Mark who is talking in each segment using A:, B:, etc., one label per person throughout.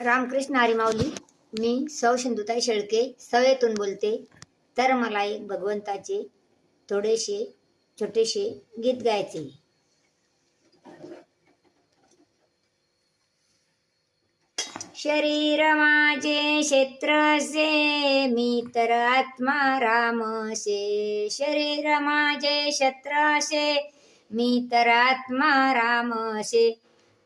A: रामकृष्ण आरिमावली मी सौ सिंधुताई शेळके सवेतून बोलते. तर मला एक भगवंताचे थोडेसे छोटेसे गीत गायचे. शरीर माझे क्षेत्रसे मी तर आत्मा रामसे शरीर माझे क्षेत्रसे मी तर आत्मा रामसे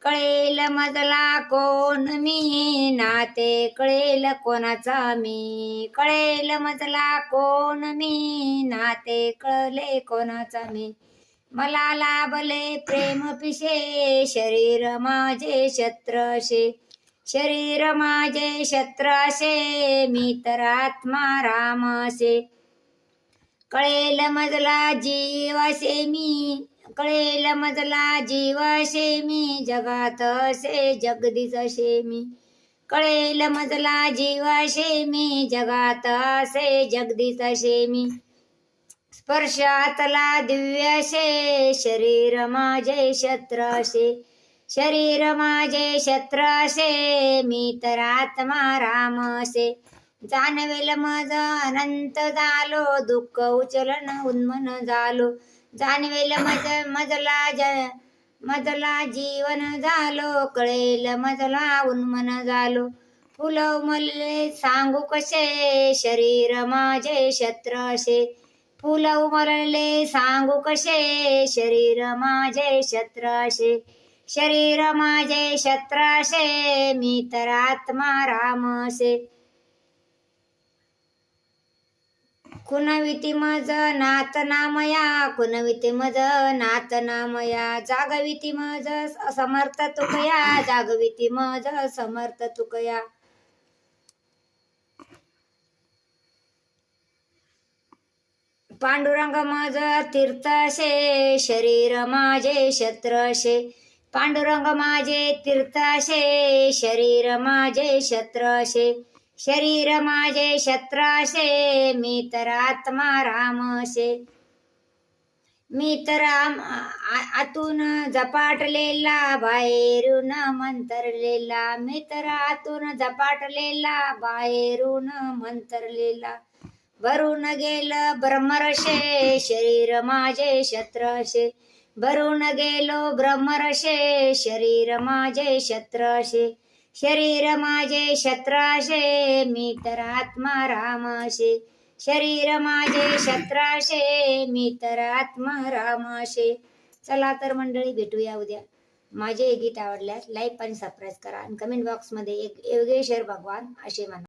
A: कळेल मजला कोण मी? नाते कळेल कोणाचा मी? कळेल मजला कोण मी? नाते कळले कोणाचा मी? मला लाभले प्रेम पिशे शरीर माझे शत्रशे शरीर माझे शत्रशे मी तर आत्मा रामसे कळेल मजला जीवासे मी. कळेल मजला जीव शेमी जगात असे जगदीश शेमी. कळेल मजला जीव शेमी जगात असे जगदीस शेमी. स्पर्शातला दिव्य शे शरीर माझे शत्रशे शरीर माझे शत्रशे मी तर आत्मा रामसे जाणवेल मज अनंत झालो दुःख उचलन उन्मन झालो. जाणवेल मज मजला ज मजला जीवन झालो कळेल मजला उन्मन झालो. फुलं मल्ले सांगू कसे शरीर माझे शत्र असे. फुलं उमलले सांगू कसे शरीर माझे शत्र असे. शरीर माझे शत्र असे मी तर आत्मा राम असे. कुणविती मज नात नामया कुणविती मज नात नामया. जागविती मज समर्थ तुकया जागविती मज समर्थ तुकया. पांडुरंग मज तीर्थशे शरीर माझे शत्रशे. पांडुरंग माझे तीर्थशे शरीर माझे शत्रशे. शरीर माझे शत्राशे मी तर आत्मा रामशे मी तर आ- आतून झपाटलेला बाहेरून मंतरलेला. मी तर आतून झपाटलेला बाहेरून मंतरलेला. भरून गेलं ब्रह्मरशे शरीर माझे शत्रशे. भरून गेलो ब्रह्मरशे शरीर माझे शत्रशे. शरीर माझे शत्राशे मी तर आत्मा रामाशे शरीर माझे शत्राशे मी तर आत्मा रामाशे चला तर मंडळी भेटूया उद्या. माझे हे गीत आवडल्यास लाईक आणि सबस्क्राईब करा. आणि कमेंट बॉक्समध्ये एक योगेश्वर भगवान असे म्हणा.